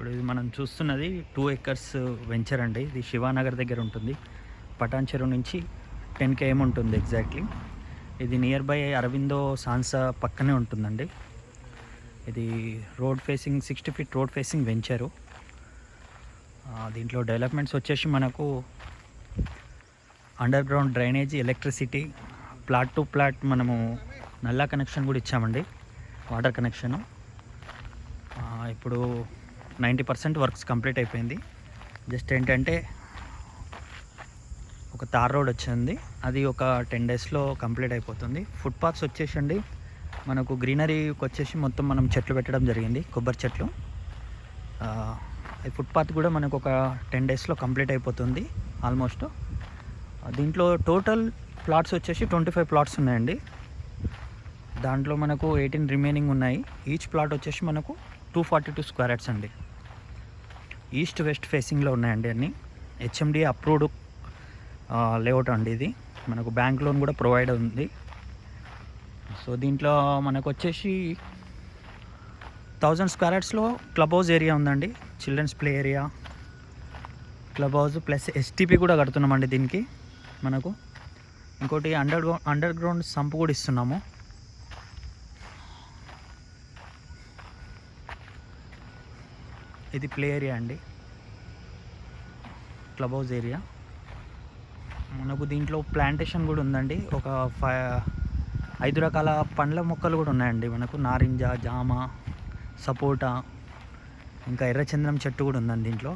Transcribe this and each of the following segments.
ఇప్పుడు ఇది మనం చూస్తున్నది టూ ఎకర్స్ వెంచర్ అండి. ఇది శివానగర్ దగ్గర ఉంటుంది. పటాన్ చెరువు నుంచి టెన్ కేఎం ఉంటుంది ఎగ్జాక్ట్లీ. ఇది నియర్ బై అరవిందో సాన్సా పక్కనే ఉంటుందండి. ఇది road facing sixty feet road facing venture. దీంట్లో డెవలప్మెంట్స్ వచ్చేసి మనకు underground drainage electricity plot to plot మనము నల్లా కనెక్షన్ కూడా ఇచ్చామండి. Water connection. ఇప్పుడు నైంటీ పర్సెంట్ వర్క్స్ కంప్లీట్ అయిపోయింది. జస్ట్ ఏంటంటే ఒక తార్ రోడ్ వచ్చింది. అది ఒక టెన్ డేస్లో కంప్లీట్ అయిపోతుంది. ఫుట్పాత్స్ వచ్చేసండి. మనకు గ్రీనరీకి వచ్చేసి మొత్తం మనం చెట్లు పెట్టడం జరిగింది. కొబ్బరి చెట్లు. ఈ ఫుట్పాత్ కూడా మనకు ఒక టెన్ డేస్లో కంప్లీట్ అయిపోతుంది. ఆల్మోస్ట్. దీంట్లో టోటల్ ప్లాట్స్ వచ్చేసి ట్వంటీ ఫైవ్ ప్లాట్స్ ఉన్నాయండి. దాంట్లో మనకు ఎయిటీన్ రిమైనింగ్ ఉన్నాయి. ఈచ్ ప్లాట్ వచ్చేసి మనకు two forty two square yards అండి. ఈస్ట్ వెస్ట్ ఫేసింగ్లో ఉన్నాయండి అన్నీ. హెచ్ఎండి అప్రూవ్డ్ లేఅవుట్ అండి ఇది. మనకు బ్యాంక్ లోన్ కూడా ప్రొవైడ్ ఉంది. సో దీంట్లో మనకు వచ్చేసి థౌజండ్ స్క్వేర్ యార్డ్స్లో క్లబ్ హౌస్ ఏరియా ఉందండి. Children's play area. Club house plus STP కూడా కడుతున్నామండి దీనికి మనకు. ఇంకోటి అండర్ అండర్ గ్రౌండ్ సంప్ కూడా ఇస్తున్నాము. ఇది ప్లే ఏరియా అండి. Club house area. మనకు దీంట్లో ప్లాంటేషన్ కూడా ఉందండి. ఒక ఫైవ్ ఐదు రకాల పండ్ల మొక్కలు కూడా ఉన్నాయండి. మనకు నారింజ జామ సపోటా ఇంకా ఎర్రచందనం చెట్టు కూడా ఉందండి దీంట్లో.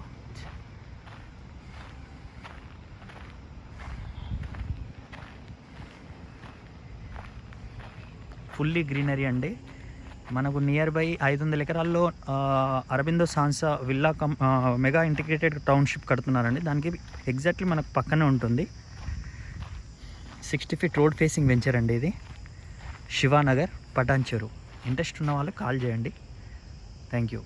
ఫుల్లీ గ్రీనరీ అండి. మనకు నియర్ బై ఐదు వందల ఎకరాల్లో Aurobindo Sansa villa cum mega integrated township కడుతున్నారండి. దానికి ఎగ్జాక్ట్లీ మనకు పక్కనే ఉంటుంది. Sixty feet road facing venture అండి ఇది. శివానగర్ పటాన్చెరు. ఇంట్రెస్ట్ ఉన్న వాళ్ళు కాల్ చేయండి. Thank you